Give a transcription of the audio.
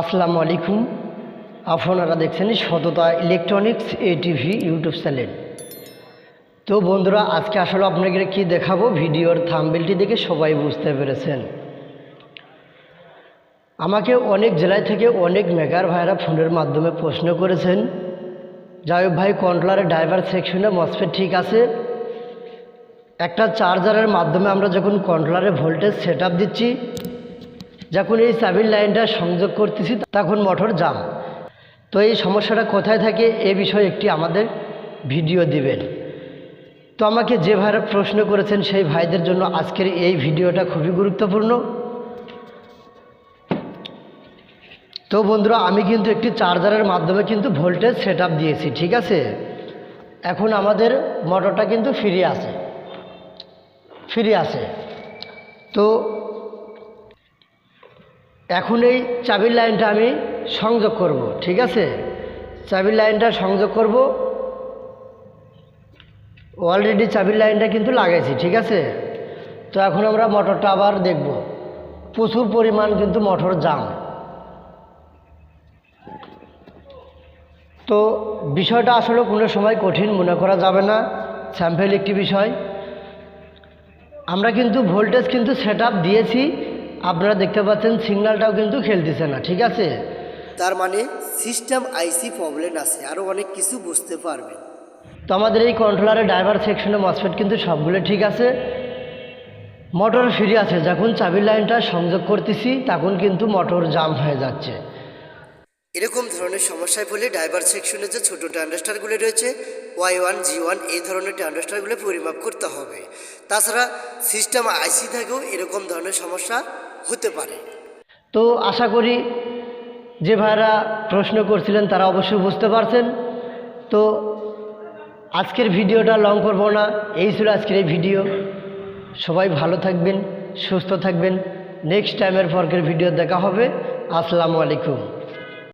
আসসালামু আলাইকুম। আপনারা দেখছেন Satata electronics ATV YouTube channel. তো বন্ধুরা, আজকে আসলে আপনাকে কি দেখাবো? ভিডিওর থাম্বেলটি দেখে সবাই বুঝতে পেরেছেন। আমাকে অনেক জেলায় থেকে অনেক মেকার ভাইরা ফোনের মাধ্যমে প্রশ্ন করেছেন, যাই ভাই কন্ট্রোলারের ড্রাইভার সেকশনে মসফেট ঠিক আছে? একটা চার্জারের মাধ্যমে আমরা যখন কন্ট্রোলারে ভোল্টেজ সেট দিচ্ছি যখন এই চাবির লাইনটা সংযোগ করতেছি, তখন মোটর জাম। তো এই সমস্যাটা কোথায় থাকে, এ বিষয়ে একটি আমাদের ভিডিও দিবেন। তো আমাকে যে ভাইরা প্রশ্ন করেছেন, সেই ভাইদের জন্য আজকের এই ভিডিওটা খুবই গুরুত্বপূর্ণ। তো বন্ধুরা, আমি কিন্তু একটি চার্জারের মাধ্যমে কিন্তু ভোল্টেজ সেট দিয়েছি, ঠিক আছে? এখন আমাদের মোটরটা কিন্তু ফিরে আসে ফিরে আসে তো এখন এই চাবির লাইনটা আমি সংযোগ করব, ঠিক আছে? চাবির লাইনটা সংযোগ করব। অলরেডি চাবির লাইনটা কিন্তু লাগাইছি, ঠিক আছে? তো এখন আমরা মোটরটা আবার দেখব। প্রচুর পরিমাণ কিন্তু মোটর জাম তো বিষয়টা আসলে কোনো সময় কঠিন মনে করা যাবে না, স্যাম্পেল একটি বিষয়। আমরা কিন্তু ভোল্টেজ কিন্তু সেট দিয়েছি আপনারা দেখতে পাচ্ছেন সিগন্যালটাও কিন্তু খেলতেছে না ঠিক আছে? তার মানে সিস্টেম আইসি প্রবলেম আছে আরও অনেক কিছু বুঝতে পারবেন। তো আমাদের এই কন্ট্রোলারের ড্রাইভার সেকশনে মসফেট কিন্তু সবগুলো ঠিক আছে। মোটর ফ্রি আছে যখন চাবির লাইনটা সংযোগ করতেছি তখন কিন্তু মোটর জাম হয়ে যাচ্ছে। এরকম ধরনের সমস্যায় পড়লে ড্রাইভার সেকশনে যে ছোটো ট্রান্ডাস্টারগুলো রয়েছে ওয়াই ওয়ান জি ওয়ান এই ধরনের ট্রান্ডাস্টারগুলো পরিমাপ করতে হবে। তাছাড়া সিস্টেম আইসি থেকেও এরকম ধরনের সমস্যা হতে পারে। তো আশা করি যে ভাইরা প্রশ্ন করছিলেন তারা অবশ্যই বুঝতে পারছেন। তো আজকের ভিডিওটা লং করব না, এই ছিল আজকের এই ভিডিও। সবাই ভালো থাকবেন, সুস্থ থাকবেন। নেক্সট টাইমের পরকের ভিডিও দেখা হবে। আসসালামু আলাইকুম।